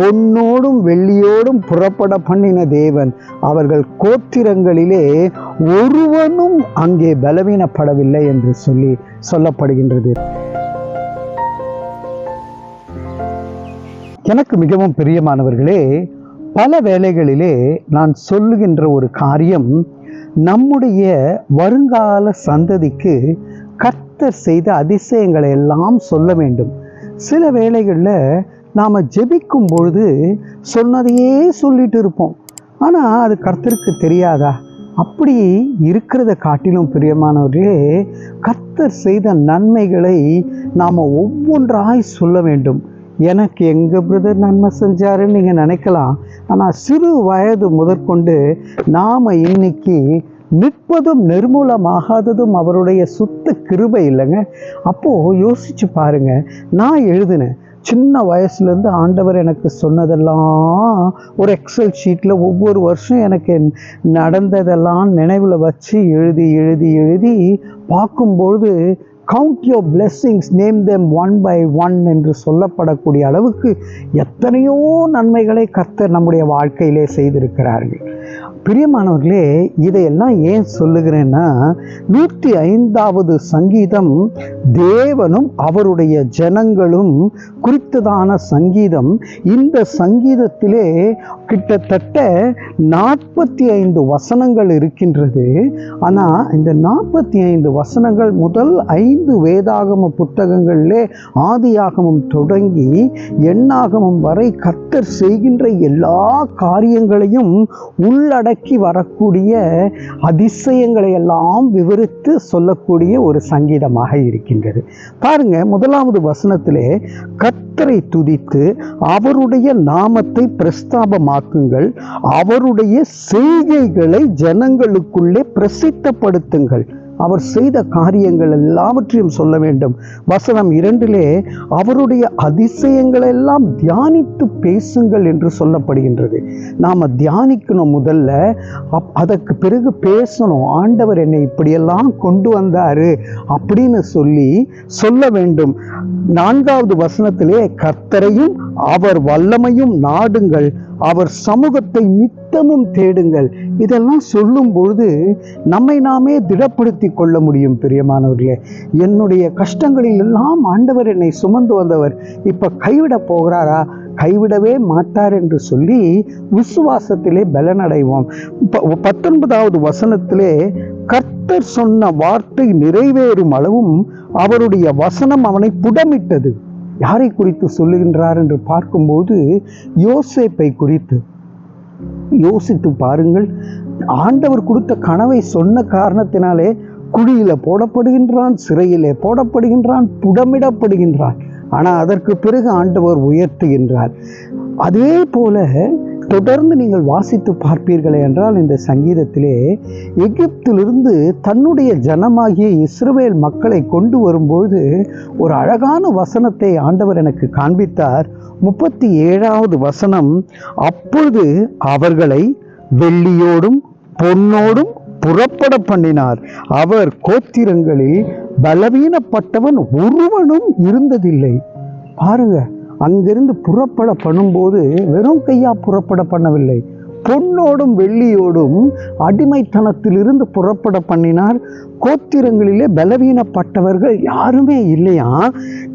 பொன்னோடும் வெள்ளியோடும் புறப்பட பண்ணின தேவன். அவர்கள் கோத்திரங்களிலே ஒருவனும் அங்கே பலவீனப்படவில்லை என்று சொல்லி சொல்லப்படுகின்றது. எனக்கு மிகவும் பிரியமானவர்களே பல வேளைகளிலே நான் சொல்லுகின்ற ஒரு காரியம் நம்முடைய வருங்கால சந்ததிக்கு கர்த்தர் செய்த அதிசயங்களை எல்லாம் சொல்ல வேண்டும். சில வேளைகளில் நாம் ஜெபிக்கும் பொழுது சொன்னதையே சொல்லிட்டு இருப்போம். ஆனால் அது கர்த்தருக்கு தெரியாதா? அப்படி இருக்கிறத காட்டிலும் பிரியமானவர்களே கர்த்தர் செய்த நன்மைகளை நாம் ஒவ்வொன்றாய் சொல்ல வேண்டும். எனக்கு எங்கள் பிரதர் நன்மை செஞ்சாருன்னு நீங்கள் நினைக்கலாம். ஆனால் சிறு வயது முதற்கொண்டு நாம் இன்னைக்கு நிற்பதும் நிர்மூலமாகாததும் அவருடைய சுத்த கிருபை இல்லைங்க. அப்போது யோசிச்சு பாருங்கள் நான் எழுதினேன். சின்ன வயசுலேருந்து ஆண்டவர் எனக்கு சொன்னதெல்லாம் ஒரு எக்ஸல் ஷீட்டில் ஒவ்வொரு வருஷம் எனக்கு நடந்ததெல்லாம் நினைவில் வச்சு எழுதி எழுதி எழுதி பார்க்கும்பொழுது count your blessings name them one by one என்று சொல்லப்படக்கூடிய அளவுக்கு எத்தனையோ நன்மைகளை கர்த்தர் நம்முடைய வாழ்க்கையிலே செய்திருக்கிறார்கள். பிரியமானவர்களே இதையெல்லாம் ஏன் சொல்லுகிறேன்னா நூற்றி ஐந்தாவது சங்கீதம் தேவனும் அவருடைய ஜனங்களும் குறித்ததான சங்கீதம். இந்த சங்கீதத்திலே கிட்டத்தட்ட நாற்பத்தி ஐந்து வசனங்கள் இருக்கின்றது. ஆனால் இந்த நாற்பத்தி ஐந்து வசனங்கள் முதல் ஐந்து வேதாகம புத்தகங்களிலே ஆதியாகமம் தொடங்கி எண்ணாகமம் வரை கர்த்தர் செய்கின்ற எல்லா காரியங்களையும் உள்ளடக்கி வரக்கூடிய அதிசயங்களை எல்லாம் விவரித்து சொல்லக்கூடிய ஒரு சங்கீதமாக இருக்கின்றது. பாருங்க முதலாவது வசனத்திலே கத்தரை துதித்து அவருடைய நாமத்தை பிரஸ்தாபமாக்குங்கள். அவருடைய செய்கைகளை ஜனங்களுக்குள்ளே பிரசித்தப்படுத்துங்கள். அவர் செய்த காரியங்கள் எல்லாவற்றையும் சொல்ல வேண்டும். வசனம் இரண்டிலே அவருடைய அதிசயங்களை எல்லாம் தியானித்து பேசுங்கள் என்று சொல்லப்படுகின்றது. நாம் தியானிக்கணும் முதல்ல. அதற்கு பிறகு பேசணும். ஆண்டவர் என்னை இப்படியெல்லாம் கொண்டு வந்தாரு அப்படின்னு சொல்லி சொல்ல வேண்டும். நான்காவது வசனத்திலே கர்த்தரையும் அவர் வல்லமையும் நாடுங்கள் அவர் சமூகத்தை நித்தமும் தேடுங்கள். இதெல்லாம் சொல்லும் பொழுது நம்மை நாமே திடப்படுத்தி கொள்ள முடியும் பிரியமானவர்களே. என்னுடைய கஷ்டங்களில் எல்லாம் ஆண்டவர் என்னை சுமந்து வந்தவர். இப்ப கைவிட போகிறாரா? கைவிடவே மாட்டார் என்று சொல்லி விசுவாசத்திலே பலனடைவோம். ப- பத்தொன்பதாவது வசனத்திலே கர்த்தர் சொன்ன வார்த்தை நிறைவேறும் அளவும் அவருடைய வசனம் அவனை புடமிட்டது. யாரை குறித்து சொல்லுகின்றார் என்று பார்க்கும்போது யோசேப்பை குறித்து. யோசித்து பாருங்கள் ஆண்டவர் கொடுத்த கனவை சொன்ன காரணத்தினாலே குழியில போடப்படுகின்றான் சிறையிலே போடப்படுகின்றான் புடமிடப்படுகின்றான். ஆனால் அதற்கு பிறகு ஆண்டவர் உயர்த்துகின்றார். அதே போல தொடர்ந்து நீங்கள் வாசித்து பார்ப்பீர்களே என்றால் இந்த சங்கீதத்திலே எகிப்திலிருந்து தன்னுடைய ஜனமாகிய இஸ்ரவேல் மக்களை கொண்டு வரும்பொழுது ஒரு அழகான வசனத்தை ஆண்டவர் எனக்கு காண்பித்தார். முப்பத்தி ஏழாவது வசனம் அப்பொழுது அவர்களை வெள்ளியோடும் பொன்னோடும் புறப்பட பண்ணினார். அவர் கோத்திரங்களில் பலவீனப்பட்டவன் ஒருவனும் இருந்ததில்லை. பாருங்க அங்கிருந்து புறப்பட பண்ணும்போது வெறும் கையா புறப்பட பண்ணவில்லை. பொன்னோடும் வெள்ளியோடும் அடிமைத்தனத்திலிருந்து புறப்பட பண்ணினார். கோத்திரங்களிலே பலவீனப்பட்டவர்கள் யாருமே இல்லையா?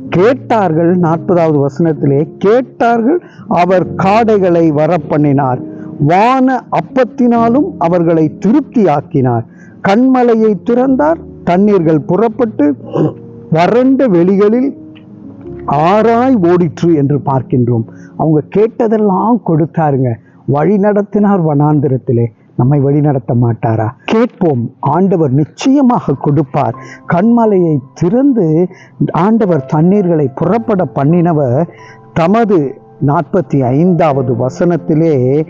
கேட்டார்கள் நாற்பதாவது வசனத்திலே. கேட்டார்கள் அவர் காடைகளை வர பண்ணினார் வான அப்பத்தினாலும் அவர்களை திருப்தியாக்கினார். கண்மலையை திறந்தார் தண்ணீர்கள் புறப்பட்டு வறண்ட வெளிகளில் ஆராய் ஓடிற்று என்று பார்க்கின்றோம். அவங்க கேட்டதெல்லாம் கொடுத்தாருங்க. வழி நடத்தினார் வனாந்திரத்திலே. நம்மை வழி நடத்த மாட்டாரா? கேட்போம். ஆண்டவர் நிச்சயமாக கொடுப்பார். கண்மலையை திறந்து ஆண்டவர் தண்ணீர்களை புறப்பட பண்ணினவர் தமது நாற்பத்தி ஐந்தாவது வசனத்திலே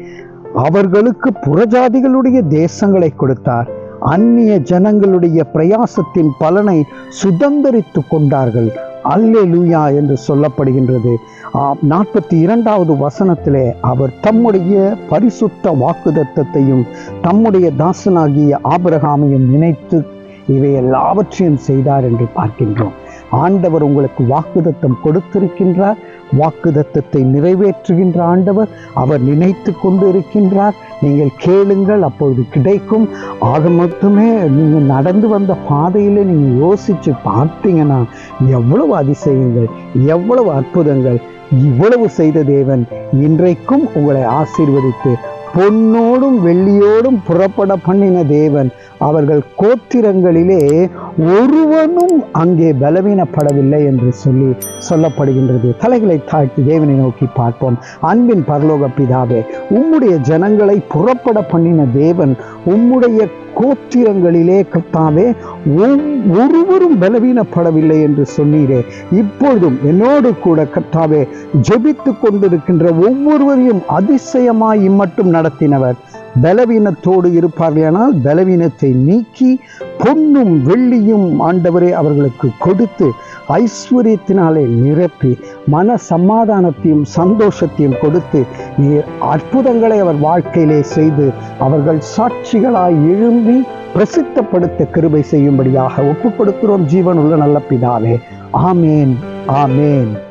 அவர்களுக்கு புறஜாதிகளுடைய தேசங்களை கொடுத்தார். அந்நிய ஜனங்களுடைய பிரயாசத்தின் பலனை சுதந்திரித்து கொண்டார்கள். அல்லேலூயா என்று சொல்லப்படுகின்றது. நாற்பத்தி இரண்டாவது வசனத்திலே அவர் தம்முடைய பரிசுத்த வாக்குதத்தத்தையும் தம்முடைய தாசனாகிய ஆபிரகாமையும் நினைத்து இவை எல்லாவற்றையும் செய்தார் என்று பார்க்கின்றோம். ஆண்டவர் உங்களுக்கு வாக்குதத்தம் கொடுத்திருக்கின்றார் வாக்குதத்தத்தை நிறைவேற்றுகின்ற ஆண்டவர் அவர் நினைத்து கொண்டு இருக்கின்றார் நீங்கள் கேளுங்கள் அப்பொழுது கிடைக்கும். ஆக மொத்தமே நீங்கள் நடந்து வந்த பாதையில் நீங்கள் யோசித்து பார்த்தீங்கன்னா எவ்வளவு அதிசயங்கள் எவ்வளவு அற்புதங்கள் இவ்வளவு செய்த தேவன் இன்றைக்கும் உங்களை ஆசீர்வதித்து பொன்னோடும் வெள்ளியோடும் புறப்பட பண்ணின தேவன். அவர்கள் கோத்திரங்களிலே ஒருவனும் அங்கே பலவீனப்படவில்லை என்று சொல்லி சொல்லப்படுகின்றது. தலைகளை தாழ்த்தி தேவனை நோக்கி பார்ப்போம். அன்பின் பரலோக பிதாவே உம்முடைய ஜனங்களை புறப்பட பண்ணின தேவன் உம்முடைய கோத்திரங்களிலே கத்தாவே ஒருவரும் பலவீனப்படவில்லை என்று சொன்னீரே. இப்பொழுதும் என்னோடு கூட கத்தாவே ஜெபித்து கொண்டிருக்கின்ற ஒவ்வொருவரையும் அதிசயமாய் இம்மட்டும் நடத்தினவர். பலவீனத்தோடு இருப்பார்களானால் பலவீனத்தை நீக்கி பொன்னும் வெள்ளியும் ஆண்டவரே அவர்களுக்கு கொடுத்து ஐஸ்வர்யத்தினாலே நிரப்பி மன சமாதானத்தையும் சந்தோஷத்தையும் கொடுத்து நீர் அற்புதங்களை அவர் வாழ்க்கையிலே செய்து அவர்கள் சாட்சிகளாய் எழும்பி பிரசித்தப்படுத்த கிருபை செய்யும்படியாக ஒப்புக் கொடுக்கிறோம் ஜீவனுள்ள நல்ல பிதாவே. ஆமேன் ஆமேன்.